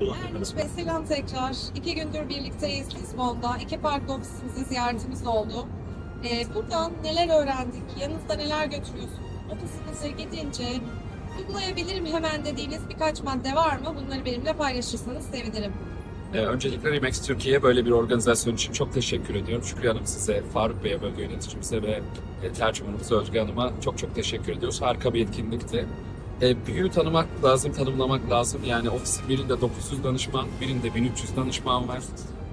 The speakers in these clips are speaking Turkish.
Ermiş Bey selam tekrar. İki gündür birlikteyiz Lisbon'da. İki farklı ofisimizin ziyaretimiz oldu. Ee, buradan neler öğrendik? Yanınızda neler götürüyorsunuz? Ofisinize gidince uygulayabilirim hemen dediğiniz birkaç madde var mı? Bunları benimle paylaşırsanız sevinirim. Ee, öncelikle Remax Türkiye'ye böyle bir organizasyon için çok teşekkür ediyorum. Şükrü Hanım size, Faruk Bey'e, bölge yöneticimize ve e, tercümanımız Özge Hanım'a çok çok teşekkür ediyoruz. Harika bir etkinlikti. E, büyüğü tanımak lazım, tanımlamak lazım. Yani ofisin birinde 900 danışman, birinde 1300 danışman var.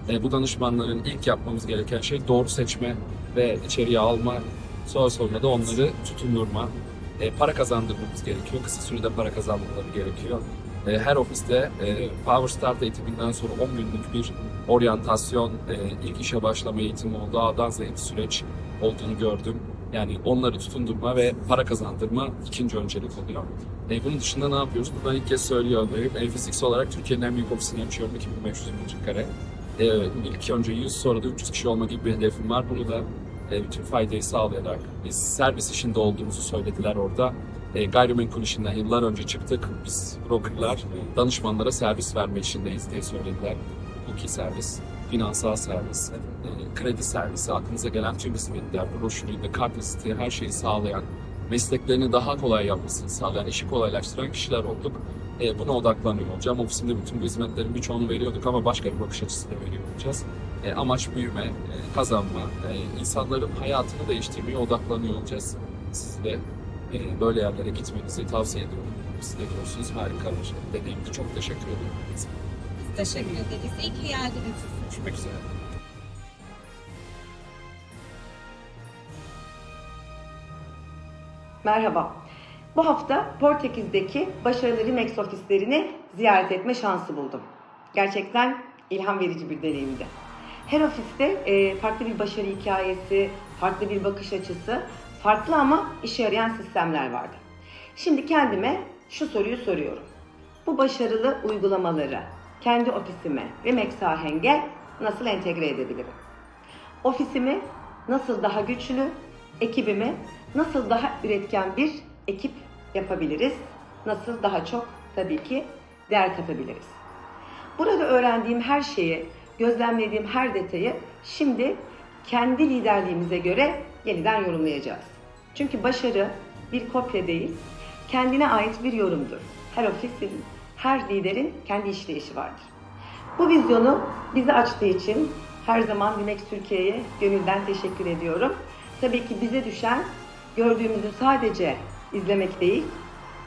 E, bu danışmanların ilk yapmamız gereken şey doğru seçme ve içeriye alma. Sonra sonra da onları tutundurma. E, para kazandırmamız gerekiyor. Kısa sürede para kazanmaları gerekiyor. E, her ofiste e, Power Start eğitiminden sonra 10 günlük bir oryantasyon, e, ilk işe başlama eğitimi oldu. A'dan Z'ye süreç olduğunu gördüm. Yani onları tutundurma ve para kazandırma ikinci öncelik oluyor. E, bunun dışında ne yapıyoruz? Buradan ilk kez söylüyorum. Elfisix olarak Türkiye'nin en büyük ofisini açıyorum. 2500 metrekare. E, ilk önce 100 sonra da 300 kişi olma gibi bir hedefim var. Bunu da e, bütün faydayı sağlayarak biz servis işinde olduğumuzu söylediler orada. E, gayrimenkul işinden yıllar önce çıktık. Biz brokerlar danışmanlara servis verme işindeyiz diye söylediler. Hukuki servis, finansal servis, e, kredi servisi, aklınıza gelen tüm hizmetler, broşürüyle, kart listi, her şeyi sağlayan, mesleklerini daha kolay yapmasını sağlayan, işi kolaylaştıran kişiler olduk. E, buna odaklanıyor olacağım. Ofisimde bütün bu hizmetlerin birçoğunu veriyorduk ama başka bir bakış açısıyla veriyor olacağız. E, amaç büyüme, e, kazanma, e, insanların hayatını değiştirmeye odaklanıyor olacağız. Siz de e, böyle yerlere gitmenizi tavsiye ediyorum. Siz de görürsünüz harika bir deneyimdi. Çok teşekkür ederim. Teşekkür ederiz. İyi ki geldiniz. Görüşmek üzere. Merhaba. Bu hafta Portekiz'deki başarılı Remax ofislerini ziyaret etme şansı buldum. Gerçekten ilham verici bir deneyimdi. Her ofiste e, farklı bir başarı hikayesi, farklı bir bakış açısı, farklı ama işe yarayan sistemler vardı. Şimdi kendime şu soruyu soruyorum. Bu başarılı uygulamaları kendi ofisime Remax ahenge nasıl entegre edebilirim? Ofisimi nasıl daha güçlü, ekibimi nasıl daha üretken bir ekip yapabiliriz? Nasıl daha çok tabii ki değer katabiliriz? Burada öğrendiğim her şeyi, gözlemlediğim her detayı şimdi kendi liderliğimize göre yeniden yorumlayacağız. Çünkü başarı bir kopya değil, kendine ait bir yorumdur. Her ofisin, her liderin kendi işleyişi vardır. Bu vizyonu bize açtığı için her zaman Limex Türkiye'ye gönülden teşekkür ediyorum. Tabii ki bize düşen gördüğümüzü sadece izlemek değil,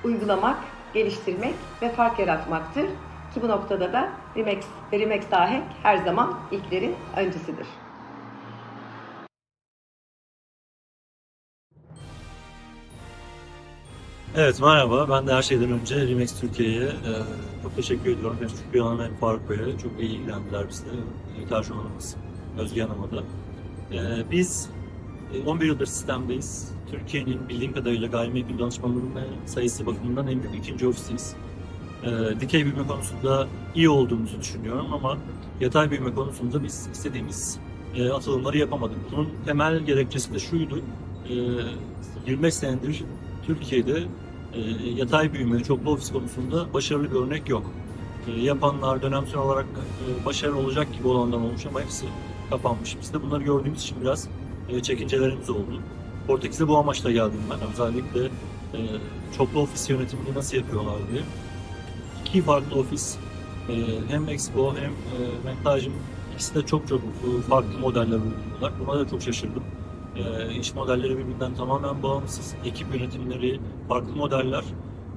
uygulamak, geliştirmek ve fark yaratmaktır. Ki bu noktada da Rimex Rimex Dahenk her zaman ilklerin öncüsüdür. Evet merhaba. Ben de her şeyden önce Remax Türkiye'ye e, çok teşekkür ediyorum. Hem Şükrü Hanım hem Faruk Bey'e çok iyi ilgilendiler bizle. E, tercümanımız Özge Hanım'a da. E, biz e, 11 yıldır sistemdeyiz. Türkiye'nin bildiğim kadarıyla gayrimenkul danışmanların sayısı bakımından en büyük ikinci ofisiyiz. E, dikey büyüme konusunda iyi olduğumuzu düşünüyorum ama yatay büyüme konusunda biz istediğimiz e, atılımları yapamadık. Bunun temel gerekçesi de şuydu. E, 25 senedir Türkiye'de e, yatay büyüme, çoklu ofis konusunda başarılı bir örnek yok. E, yapanlar dönemsel olarak e, başarılı olacak gibi olanlar olmuş ama hepsi kapanmış. Biz de bunları gördüğümüz için biraz e, çekincelerimiz oldu. Portekiz'e bu amaçla geldim ben. Özellikle e, çoklu ofis yönetimini nasıl yapıyorlar diye. İki farklı ofis, e, hem Expo hem e, ikisi de çok çok farklı modeller uyguluyorlar. Buna da çok şaşırdım. E, iş modelleri birbirinden tamamen bağımsız. Ekip yönetimleri, farklı modeller.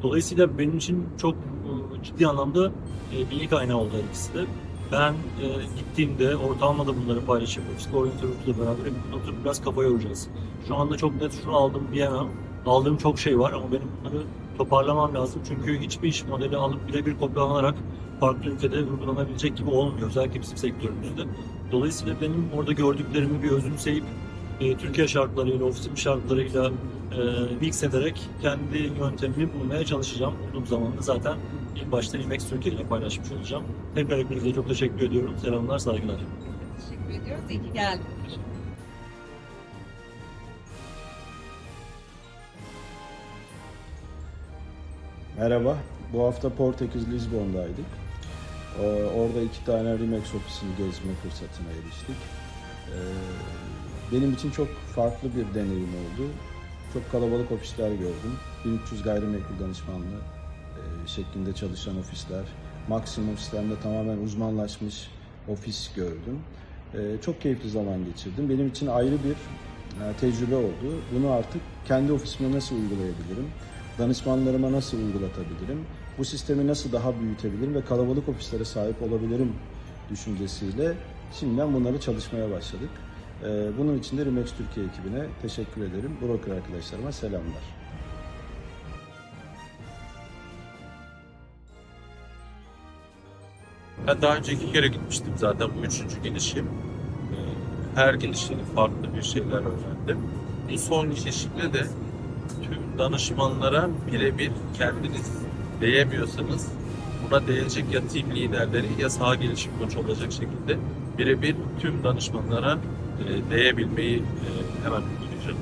Dolayısıyla benim için çok e, ciddi anlamda e, bilgi kaynağı oldu ikisi de. Ben e, gittiğimde ortağımla da bunları paylaşıp işte oryantörümüzle beraber oturup biraz kafa yoracağız. Şu anda çok net şunu aldım diyemem. Aldığım çok şey var ama benim bunları toparlamam lazım. Çünkü hiçbir iş modeli alıp birebir kopyalanarak farklı ülkede uygulanabilecek gibi olmuyor. Özellikle bizim sektörümüzde. Dolayısıyla benim orada gördüklerimi bir özümseyip e, Türkiye şartlarıyla, ofisim şartlarıyla e, mix ederek kendi yöntemimi bulmaya çalışacağım. Bulduğum zaman da zaten ilk başta Imex Türkiye ile paylaşmış olacağım. Tekrar hepinize çok teşekkür ediyorum. Selamlar, saygılar. Teşekkür ediyoruz. İyi ki geldiniz. Merhaba. Bu hafta Portekiz Lizbon'daydık. Ee, Orada iki tane Remax ofisini gezme fırsatına eriştik. Ee, Benim için çok farklı bir deneyim oldu. Çok kalabalık ofisler gördüm. 1300 gayrimenkul danışmanlı e, şeklinde çalışan ofisler. Maksimum sistemde tamamen uzmanlaşmış ofis gördüm. E, Çok keyifli zaman geçirdim. Benim için ayrı bir e, tecrübe oldu. Bunu artık kendi ofisime nasıl uygulayabilirim? Danışmanlarıma nasıl uygulatabilirim? Bu sistemi nasıl daha büyütebilirim ve kalabalık ofislere sahip olabilirim düşüncesiyle şimdiden bunları çalışmaya başladık. Ee, Bunun için de Remax Türkiye ekibine teşekkür ederim. Broker arkadaşlarıma selamlar. Ben daha önce iki kere gitmiştim zaten bu üçüncü gidişim. Ee, Her gidişinde farklı bir şeyler öğrendim. Bu son gidişimde de tüm danışmanlara birebir kendiniz değemiyorsanız buna değecek ya team liderleri ya saha gelişim koçu olacak şekilde birebir tüm danışmanlara e, değebilmeyi e, hemen uygulayacağım.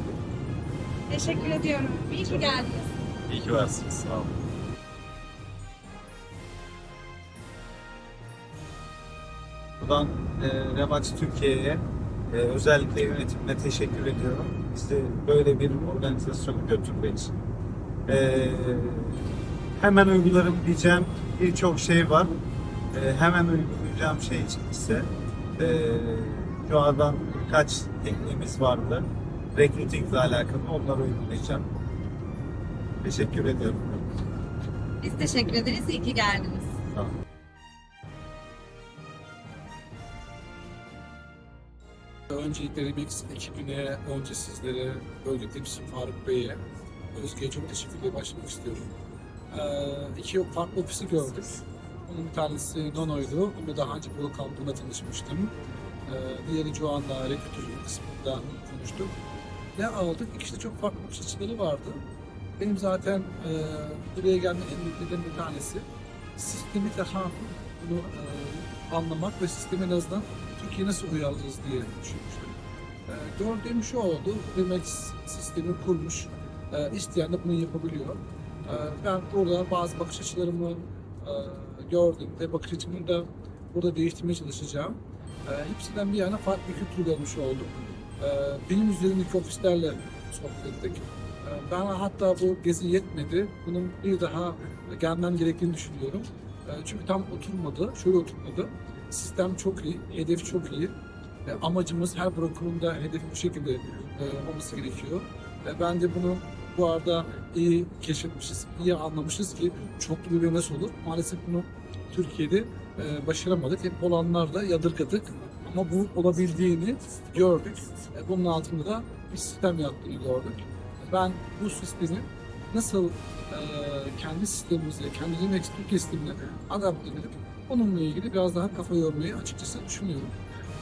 Teşekkür ediyorum. İyi ki geldiniz. İyi ki varsınız. Sağ olun. Buradan e, Remax Türkiye'ye e, özellikle yönetimine teşekkür ediyorum. Bizi böyle bir organizasyona götürmek için. E, hemen uygularım diyeceğim birçok şey var. E, hemen uygulayacağım şey için ise e, şu andan birkaç tekniğimiz vardı. Recruiting ile alakalı onları uygulayacağım. Teşekkür ediyorum. Biz teşekkür ederiz. İyi ki geldiniz. Olun. Öncelikle Remix ekibine, önce sizlere, bölge temsilcim Faruk Bey'e, Özge'ye çok teşekkürle başlamak istiyorum. Ee, iki farklı ofisi gördük. Bunun bir tanesi Nono'ydu. Bunu daha önce Bolu kampında tanışmıştım. Ee, diğeri Cuan'da, rekrutajın kısmında konuştuk. Ne aldık? İkisi de çok farklı bakış açıları vardı. Benim zaten e, buraya gelme en büyük nedeni bir tanesi sistemi daha bunu e, anlamak ve sistemi en azından Türkiye nasıl uyarlarız diye düşünmüştüm. E, gördüğüm şu oldu, Remax sistemi kurmuş, e, isteyen de bunu yapabiliyor. E, ben burada bazı bakış açılarımı e, gördüm ve bakış açımı da burada değiştirmeye çalışacağım. E, hepsinden bir yana farklı kültür görmüş oldum. E, benim üzerimdeki ofislerle sohbet ettik. Ben hatta bu gezi yetmedi. Bunun bir daha gelmem gerektiğini düşünüyorum. Çünkü tam oturmadı, şöyle oturmadı. Sistem çok iyi, hedef çok iyi. Amacımız her brokerunda hedefi bu şekilde e, olması gerekiyor. Ben de bunu bu arada iyi keşfetmişiz, iyi anlamışız ki çoklu bir nasıl olur. Maalesef bunu Türkiye'de e, başaramadık. Hep olanlar da yadırgadık. Ama bu olabildiğini gördük. E, bunun altında da bir sistem yattığını gördük. Ben bu sistemi nasıl e, kendi sistemimize, kendi Linux Türkiye sistemine adapte edip onunla ilgili biraz daha kafa yormayı açıkçası düşünüyorum.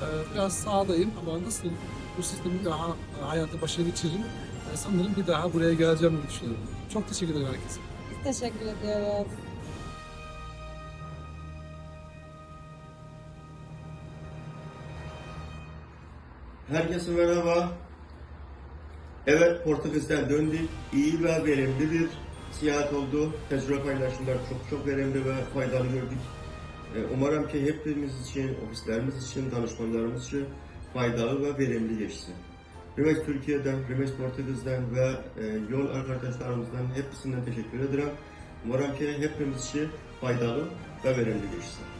E, biraz sağdayım ama nasıl bu sistemi daha hayata başarılı geçiririm sanırım bir daha buraya geleceğim diye düşünüyorum. Çok teşekkür ederim herkese. Biz teşekkür ediyoruz. Herkese merhaba. Evet Portekiz'den döndük. İyi ve verimli bir seyahat oldu. Tecrübe paylaşımları çok çok verimli ve faydalı gördük. Ee, Umarım ki hepimiz için, ofislerimiz için, danışmanlarımız için faydalı ve verimli geçti. Remex Türkiye'den, Remex Portekiz'den ve e, yol arkadaşlarımızdan hepsinden teşekkür ederim. Umarım ki hepimiz için faydalı ve verimli geçti.